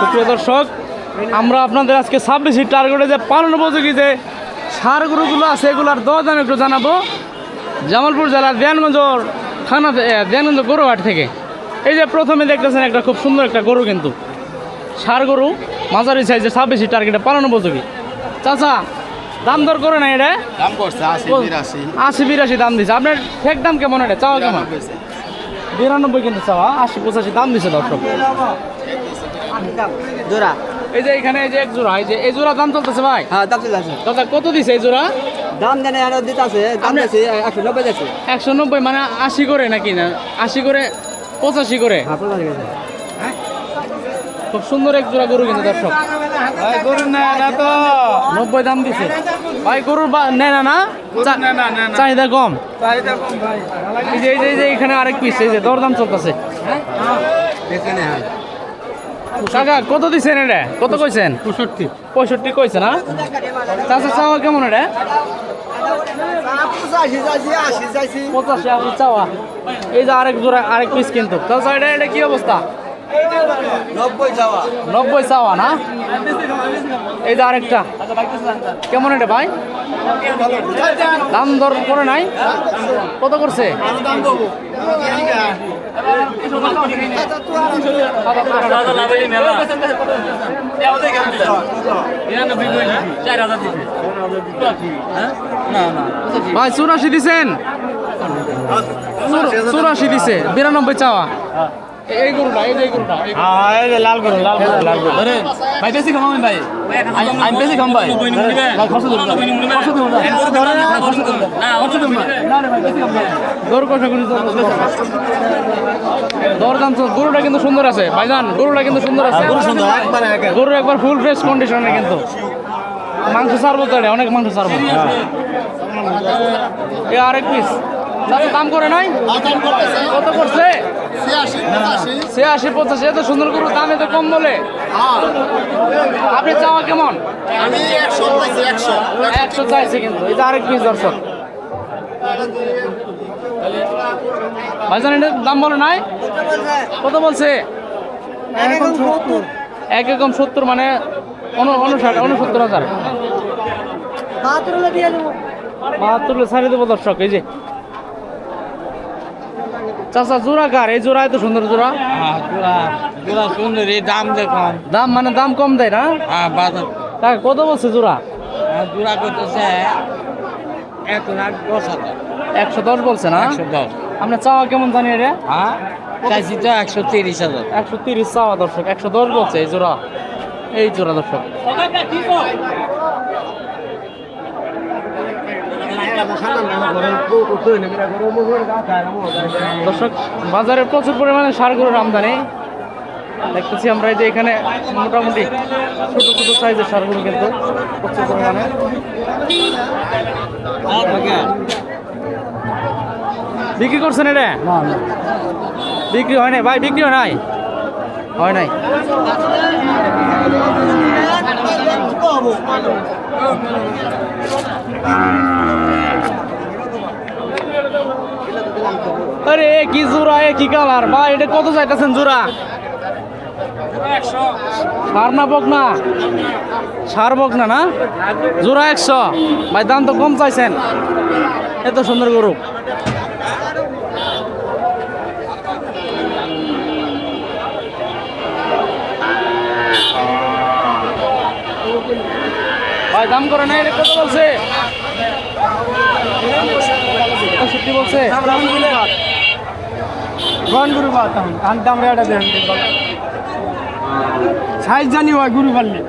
সুপ্রিয় দর্শক আমরা আপনাদের আজকে ছাব্বিশ টার্গেটে যে পালন উপযোগী যে সার গরুগুলো আছে এগুলোর দশ দাম একটু জানাব। জামালপুর জেলার দেয়ানগঞ্জ থানা দেয়ানগঞ্জ গরুহাট থেকে। এই যে প্রথমে দেখতেছেন একটা খুব সুন্দর একটা গরু কিন্তু। সার গরু মাঝারি সাইজের ছাব্বিশি টার্গেটে পালন উপযোগী। চাচা দাম দর করে না এটা দাম করছে আশি বিরাশি। আশি বিরাশি দাম দিছে। আপনার ঠেক দাম কেমন এটা চাওয়া কেমন? বিরানব্বই কিন্তু চাওয়া আশি পঁচাশি দাম দিছে দর্শক। জোড়া। এই যে এখানে এই যে এক জোড়া এই যে এই জোড়া দাম চলতেছে ভাই? হ্যাঁ দাম চলে আছে দাদা কত দিছে এই জোড়া? দাম জানে আর দিতে আছে দাম আছে একশো নব্বই আছে একশো নব্বই মানে আশি করে নাকি না? আশি করে পঁচাশি করে? হ্যাঁ খুব সুন্দর এক জোড়া গরু কিন্তু দর্শক। গরু না না তো। নব্বই দাম দিছে। ভাই গরুর বা- নেয় না না? চাহিদা কম। চাহিদা কম ভাই। এই যে এই যে এই যে এখানে আরেক পিস এই যে দরদাম চলতেছে। এখানে হ্যাঁ। কাকা কত দিছেন এটা? কত কইছেন? পঁয়ষট্টি। পঁয়ষট্টি কইছে না চাচা চাওয়া কেমন এটা? পঁচাশি চাওয়া। এই যে আরেক জোড়া আরেক পিস কিন্তু চাচা এটা এটা কি অবস্থা? নব্বই চাওয়া। না? এই আরেকটা। কেমন এটা ভাই? দাম দর করে নাই? কত করছে? ভাই, চুরাশি দিছেন। চুরাশি দিছে। বিরানব্বই চাওয়া। এই গরুটা এই যে এই গরুটা এই- লাল গরু লাল গরু লাল গরু। ভাই বেশি খামাবেন ভাই। আমি বেশি খাম ভাই। ভাই খরচ দেবো না। খরচ দেবো না। খরচ দেবো না। না ভাই, বেশি খাম ভাই। গরু কষা করি দরদাম তো গরুটা কিন্তু সুন্দর আছে। ভাইজান গরুটা কিন্তু সুন্দর আছে। গরু সুন্দর গরু একবার ফুল ফ্রেশ কন্ডিশনে কিন্তু। মাংস ছাড়বো তো অনেক মাংস ছাড়বো। এ আরেক পিস দাম করে নাই? কত করছে ছিয়াশি পঁচাশি এত সুন্দর গরু দাম এত কম বলে। আপনি চাওয়া কেমন? আমি একশো চাইছে কিন্তু যে আরেক পিস দর্শক। ভাইজান এটা দাম বলে নাই? কত বলছে? এক একম সত্তর মানে উনষাট উনসত্তর হাজার। বাহাত্তর ছাড়িয়ে দেবো দর্শক এই যে। চাচা জোড়া কার? এই জোড়া এত সুন্দর জোড়া। পুরা সুন্দর এই দাম দেখুন। দাম মানে দাম কম দেয় না? হ্যাঁ বাজার। কাকা কত বলছে জোড়া? জোড়া করতেছে এক লাখ দশ হাজার। একশো দশ বলছে না? একশো দশ। আপনার চাওয়া কেমন জানি রে? হ্যাঁ চাইছি তো একশো তিরিশ হাজার। একশো তিরিশ চাওয়া দর্শক একশো দশ বলছে এই জোড়া। এই জোড়া দর্শক। দর্শক, বাজারে প্রচুর পরিমাণে সার গরুর আমদানি দেখতেছি আমরা এই যে এখানে মোটামুটি ছোট ছোট সাইজের সার গরু কিন্তু প্রচুর পরিমাণে। বিক্রি করছেন এটা? বিক্রি হয় নাই? ভাই, বিক্রি হয় নাই? হয় নাই। আরে, কি জোড়া, এ কি কালার? ভাই, এটা কত চাইতেছেন জোড়া? না বক না? সার বক না না? জোড়া একশো। ভাই কম চাইছেন। এত সুন্দর গরু। ভাই, দাম করে নাই কত বলছে? বলছে। কোন গুরু বাদ কান্তাম রেটা দেন সাইজ জানি হয় গুরু পারলে